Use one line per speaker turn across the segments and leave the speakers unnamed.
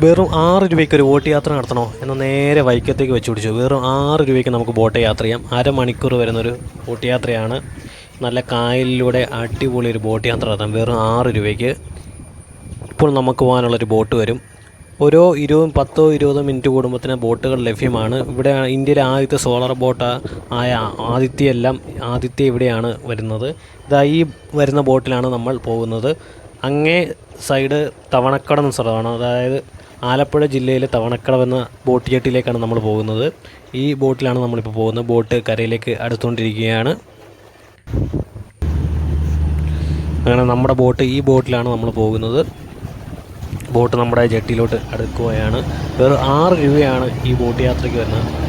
വെറും ആറ് രൂപയ്ക്ക് ഒരു ബോട്ട് യാത്ര നടത്തണോ എന്ന് നേരെ വൈക്കത്തേക്ക് വെച്ച് പിടിച്ചു. വെറും ആറ് രൂപയ്ക്ക് നമുക്ക് ബോട്ട് യാത്ര ചെയ്യാം. അരമണിക്കൂർ വരുന്നൊരു ബോട്ട് യാത്രയാണ് നല്ല കായലിലൂടെ അടിപൊളി ഒരു ബോട്ട് യാത്ര നടത്താം. വെറും ആറ് രൂപയ്ക്ക്. ഇപ്പോൾ നമുക്ക് പോകാനുള്ളൊരു ബോട്ട് വരും. ഓരോ ഇരുപതും പത്തോ ഇരുപതോ മിനിറ്റ് കൂടുമ്പോഴത്തേന് ബോട്ടുകൾ ലഭ്യമാണ്. ഇവിടെ ഇന്ത്യയിലെ ആദ്യത്തെ സോളാർ ബോട്ട് ആയ ആദിത്യ എല്ലാം ആദിത്യ ഇവിടെയാണ് വരുന്നത്. ഇതാ ഈ വരുന്ന ബോട്ടിലാണ് നമ്മൾ പോകുന്നത്. അങ്ങേ സൈഡ് തവണക്കട എന്ന സ്ഥലമാണ്. അതായത് ആലപ്പുഴ ജില്ലയിലെ തവണക്കട എന്ന ബോട്ട് ജെട്ടിലേക്കാണ് നമ്മൾ പോകുന്നത്. ഈ ബോട്ടിലാണ് നമ്മളിപ്പോൾ പോകുന്നത്. ബോട്ട് കരയിലേക്ക് അടുത്തുകൊണ്ടിരിക്കുകയാണ്. അങ്ങനെ നമ്മുടെ ബോട്ട് ഈ ബോട്ടിലാണ് നമ്മൾ പോകുന്നത്. ബോട്ട് നമ്മുടെ ജെട്ടിയിലോട്ട് അടുക്കുകയാണ്. വെറും ആറ് രൂപയാണ് ഈ ബോട്ട് യാത്രയ്ക്ക് വരുന്ന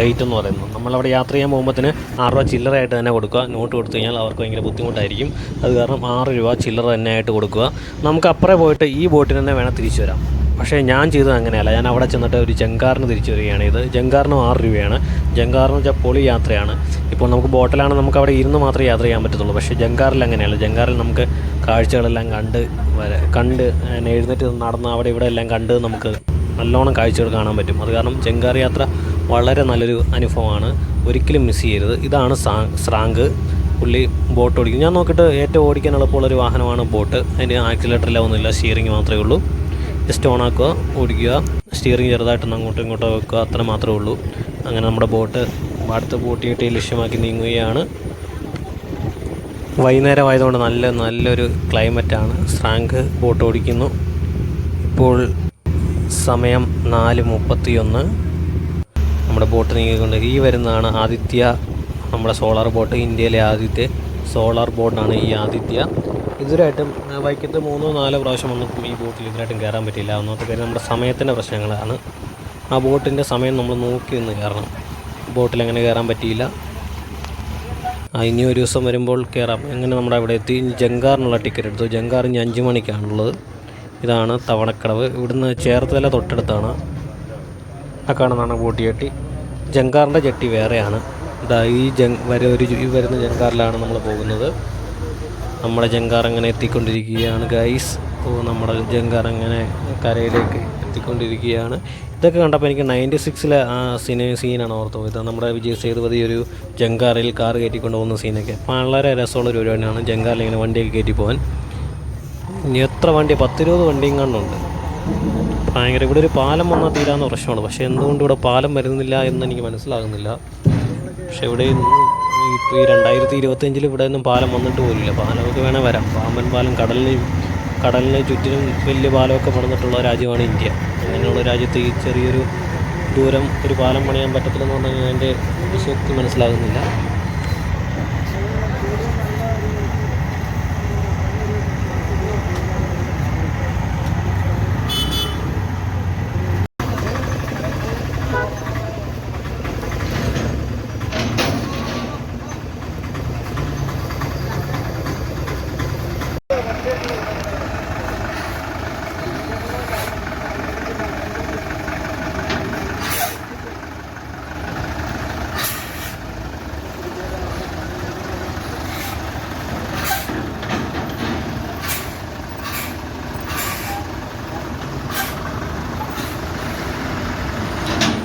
റേറ്റ് എന്ന് പറയുന്നത്. നമ്മളവിടെ യാത്ര ചെയ്യാൻ പോകുമ്പോഴത്തേന് ആറ് രൂപ ചില്ലറയായിട്ട് തന്നെ കൊടുക്കുക. നോട്ട് കൊടുത്തു കഴിഞ്ഞാൽ അവർക്ക് ഭയങ്കര ബുദ്ധിമുട്ടായിരിക്കും. അത് കാരണം ആറ് രൂപ ചില്ലറ തന്നെ ആയിട്ട് കൊടുക്കുക. നമുക്ക് അപ്പുറേ പോയിട്ട് ഈ ബോട്ടിൽ തന്നെ വേണം തിരിച്ചു വരാം. പക്ഷേ ഞാൻ ചെയ്തത് അങ്ങനെയല്ല. ഞാൻ അവിടെ ചെന്നിട്ട് ഒരു ജങ്കാറിന് തിരിച്ചു വരികയാണ്. ഇത് ജങ്കാറിന് ആറ് രൂപയാണ്. ജങ്കാറിന് വെച്ചാൽ പൊളി യാത്രയാണ്. ഇപ്പോൾ നമുക്ക് ബോട്ടിലാണ് നമുക്ക് അവിടെ ഇരുന്ന് മാത്രമേ യാത്ര ചെയ്യാൻ പറ്റത്തുള്ളൂ. പക്ഷേ ജങ്കാറിൽ അങ്ങനെയല്ല. ജങ്കാറിൽ നമുക്ക് കാഴ്ചകളെല്ലാം കണ്ട് വരെ കണ്ട് എഴുന്നേറ്റ് നടന്ന് അവിടെ ഇവിടെ എല്ലാം കണ്ട് നമുക്ക് നല്ലോണം കാഴ്ചകൾ കാണാൻ പറ്റും. അത് കാരണം ജങ്കാർ യാത്ര വളരെ നല്ലൊരു അനുഭവമാണ്. ഒരിക്കലും മിസ് ചെയ്യരുത്. ഇതാണ് സ്രാങ്ക്. പുള്ളി ബോട്ട് ഓടിക്കും. ഞാൻ നോക്കിയിട്ട് ഏറ്റവും ഓടിക്കാൻ എളുപ്പമുള്ളൊരു വാഹനമാണ് ബോട്ട് അതിന് ആക്സിലേറ്ററില്ല ഒന്നുമില്ല. സ്റ്റിയറിംഗ് മാത്രമേ ഉള്ളൂ. ജസ്റ്റ് ഓൺ ആക്കുക ഓടിക്കുക. സ്റ്റിയറിംഗ് ചെറുതായിട്ടൊന്ന് അങ്ങോട്ടും ഇങ്ങോട്ടും വെക്കുക. അത്ര മാത്രമേ ഉള്ളൂ. അങ്ങനെ നമ്മുടെ ബോട്ട് അടുത്ത ബോട്ട് കിട്ടി ലക്ഷ്യമാക്കി നീങ്ങുകയാണ്. വൈകുന്നേരം ആയതുകൊണ്ട് നല്ല നല്ലൊരു ക്ലൈമറ്റാണ് സ്രാങ്ക് ബോട്ട് ഓടിക്കുന്നു. ഇപ്പോൾ സമയം നാല് മുപ്പത്തിയൊന്ന്. നമ്മുടെ ബോട്ട് നീങ്ങിക്കൊണ്ട് ഈ വരുന്നതാണ് ആദിത്യ നമ്മുടെ സോളാർ ബോട്ട് ഇന്ത്യയിലെ ആദ്യത്തെ സോളാർ ബോട്ടാണ് ഈ ആദിത്യ. ഇതുവരായിട്ടും വൈക്കത്ത് മൂന്നോ നാലോ പ്രാവശ്യം വന്നപ്പം ഈ ബോട്ടിൽ ഇതുവരായിട്ടും കയറാൻ പറ്റിയില്ല. ഒന്നാമത്തെ കാര്യം നമ്മുടെ സമയത്തിന്റെ പ്രശ്നങ്ങളാണ്. ആ ബോട്ടിന്റെ സമയം നമ്മൾ നോക്കി നിന്ന് കയറണം. ബോട്ടിൽ അങ്ങനെ കയറാൻ പറ്റിയില്ല. ഇനി ഒരു ദിവസം വരുമ്പോൾ കയറാം. അങ്ങനെ നമ്മുടെ അവിടെ എത്തി? ജംഗാറിനുള്ള ടിക്കറ്റ് എടുത്തു. ജങ്കാർ ഇനി അഞ്ച് മണിക്കാണുള്ളത്. ഇതാണ് തവണക്കടവ് ഇവിടുന്ന് ചേർത്തല തൊട്ടടുത്താണ്. ആ കാണുന്നതാണ് ബോട്ട് ജങ്കാറിന്റെ ജെട്ടി വേറെയാണ്. ഇതാ ഈ ജങ് വരെ ഒരു ഈ വരുന്ന ജങ്കാറിലാണ് നമ്മൾ പോകുന്നത്. നമ്മുടെ ജങ്കാർ അങ്ങനെ എത്തിക്കൊണ്ടിരിക്കുകയാണ് ഗൈസ് ഓ നമ്മുടെ ജങ്കാർ അങ്ങനെ കരയിലേക്ക് എത്തിക്കൊണ്ടിരിക്കുകയാണ്. ഇതൊക്കെ കണ്ടപ്പോൾ എനിക്ക് നയന്റി സിക്സിലെ ആ സിനി സീനാണ് ഓർത്ത് പോയത്. നമ്മുടെ വിജയ് സേതുപതി ഒരു ജങ്കാറിൽ കാർ കയറ്റിക്കൊണ്ട് പോകുന്ന സീനൊക്കെ വളരെ രസമുള്ള ഒരു പരിപാടിയാണ് ജങ്കാറിൽ ഇങ്ങനെ വണ്ടിയൊക്കെ കയറ്റി പോകാൻ ഇനി എത്ര വണ്ടി? പത്തിരുപത് വണ്ടിയും കണ്ടുണ്ട് ഭയങ്കര ഇവിടെ ഒരു പാലം വന്നാൽ തീരാവുന്ന പ്രശ്നമാണ്. പക്ഷേ എന്തുകൊണ്ട് ഇവിടെ പാലം വരുന്നില്ല എന്ന് എനിക്ക് മനസ്സിലാകുന്നില്ല. പക്ഷേ ഇവിടെ ഇപ്പോൾ ഈ രണ്ടായിരത്തി ഇരുപത്തഞ്ചിൽ ഇവിടെ ഒന്നും പാലം വന്നിട്ട് പോലില്ല. പാലമൊക്കെ വേണേൽ വരാം. പാമ്പൻ പാലം കടലിന് കടലിന് ചുറ്റിനും വലിയ പാലമൊക്കെ പണിതിട്ടുള്ള രാജ്യമാണ് ഇന്ത്യ. അങ്ങനെയുള്ള രാജ്യത്ത് ഈ ചെറിയൊരു ദൂരം ഒരു പാലം പണിയാൻ പറ്റത്തില്ലെന്ന് പറഞ്ഞാൽ എന്റെ വിശ്വക്തി മനസ്സിലാകുന്നില്ല.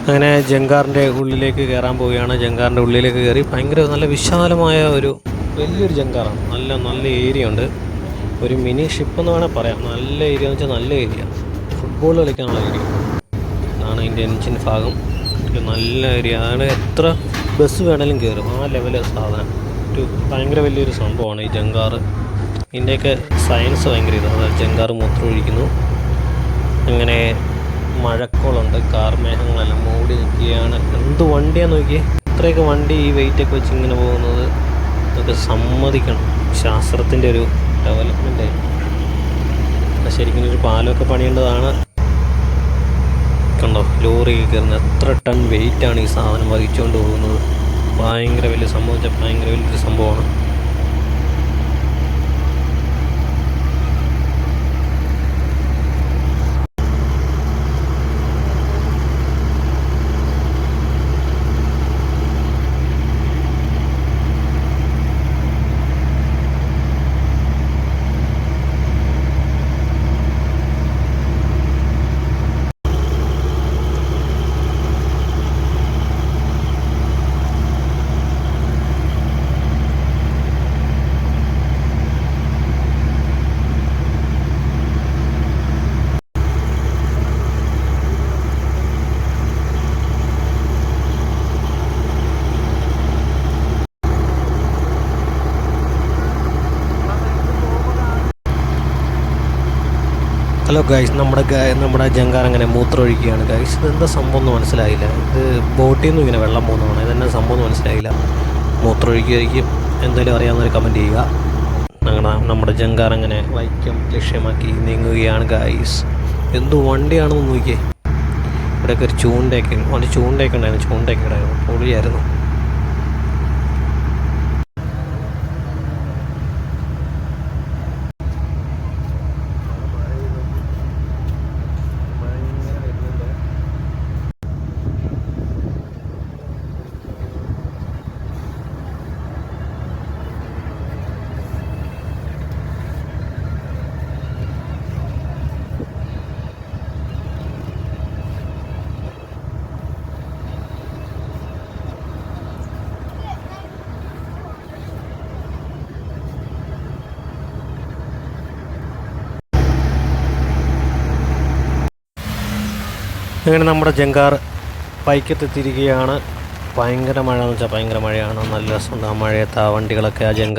അങ്ങനെ ജങ്കാറിന്റെ ഉള്ളിലേക്ക് കയറാൻ പോവുകയാണ്. ജങ്കാറിന്റെ ഉള്ളിലേക്ക് കയറി ഭയങ്കര നല്ല വിശാലമായ ഒരു വലിയൊരു ജങ്കാറാണ്. നല്ല നല്ല ഏരിയ ഉണ്ട്. ഒരു മിനി ഷിപ്പ് എന്ന് വേണേൽ പറയാം. നല്ല ഏരിയ എന്ന് വെച്ചാൽ നല്ല ഏരിയ. ഫുട്ബോൾ കളിക്കാനുള്ള ഏരിയ. ഇതാണ് അതിന്റെ എൻജിൻ ഭാഗം. നല്ല ഏരിയ. അതാണ് എത്ര ബസ് വേണേലും കയറും ആ ലെവൽ സാധനം. ഒരു ഭയങ്കര വലിയൊരു സംഭവമാണ് ഈ ജങ്കാറ്. ഇതിന്റെയൊക്കെ സയൻസ് ഭയങ്കര ഇതാണ്. ജങ്കാറ് മൂത്രം ഒഴിക്കുന്നു അങ്ങനെ മഴക്കോളുണ്ട് കാർ മേഘങ്ങളെല്ലാം മൂടി നിൽക്കുകയാണ്. എന്ത് വണ്ടിയാണ് നോക്കിയേ? ഇത്രയൊക്കെ വണ്ടി ഈ വെയിറ്റൊക്കെ വെച്ച് ഇങ്ങനെ പോകുന്നത്. ഇതൊക്കെ സമ്മതിക്കണം. ശാസ്ത്രത്തിന്റെ ഒരു ഡെവലപ്മെന്റ് ആയിരുന്നു ശരിക്കും ഒരു പാലമൊക്കെ പണിയേണ്ടതാണ്. കണ്ടോ ലോറി കയറുന്ന എത്ര ടൺ വെയിറ്റാണ് ഈ സാധനം വഹിച്ചുകൊണ്ട് പോകുന്നത്. ഭയങ്കര വലിയ സംഭവം വെച്ചാൽ ഭയങ്കര വലിയൊരു സംഭവമാണ്. ഹലോ ഗൈസ് നമ്മുടെ നമ്മുടെ ജങ്കാർ അങ്ങനെ മൂത്രമൊഴിക്കുകയാണ്. ഗൈസ് ഇത് എന്താ സംഭവം എന്ന് മനസ്സിലായില്ല. ഇത് ബോട്ടിൽ നിന്നും ഇങ്ങനെ വെള്ളം പോകുന്നതാണ്. ഇതെന്നാ സംഭവം എന്ന് മനസ്സിലായില്ല. മൂത്രമൊഴിക്കുകയായിരിക്കും. എന്തായാലും അറിയാവുന്നവർ കമന്റ് ചെയ്യുക. ഞങ്ങളുടെ നമ്മുടെ ജങ്കാർ അങ്ങനെ വൈക്കം ലക്ഷ്യമാക്കി നീങ്ങുകയാണ് ഗൈസ് എന്ത് വണ്ടിയാണെന്ന് നോക്കിയേ. ഇവിടെയൊക്കെ ഒരു ചൂണ്ടയൊക്കെ വണ്ടി ചൂണ്ടയൊക്കെ ഉണ്ടായിരുന്നു. ചൂണ്ടയൊക്കെ ഉണ്ടായിരുന്നു പൊളിയായിരുന്നു. അങ്ങനെ നമ്മുടെ ജങ്കാർ പൈക്കത്തെത്തിയിരിക്കുകയാണ്. ഭയങ്കര മഴ എന്ന് വെച്ചാൽ ഭയങ്കര മഴയാണ്. നല്ല രസമുണ്ട് ആ മഴയത്ത് ആ വണ്ടികളൊക്കെ ആ ജങ്കാർ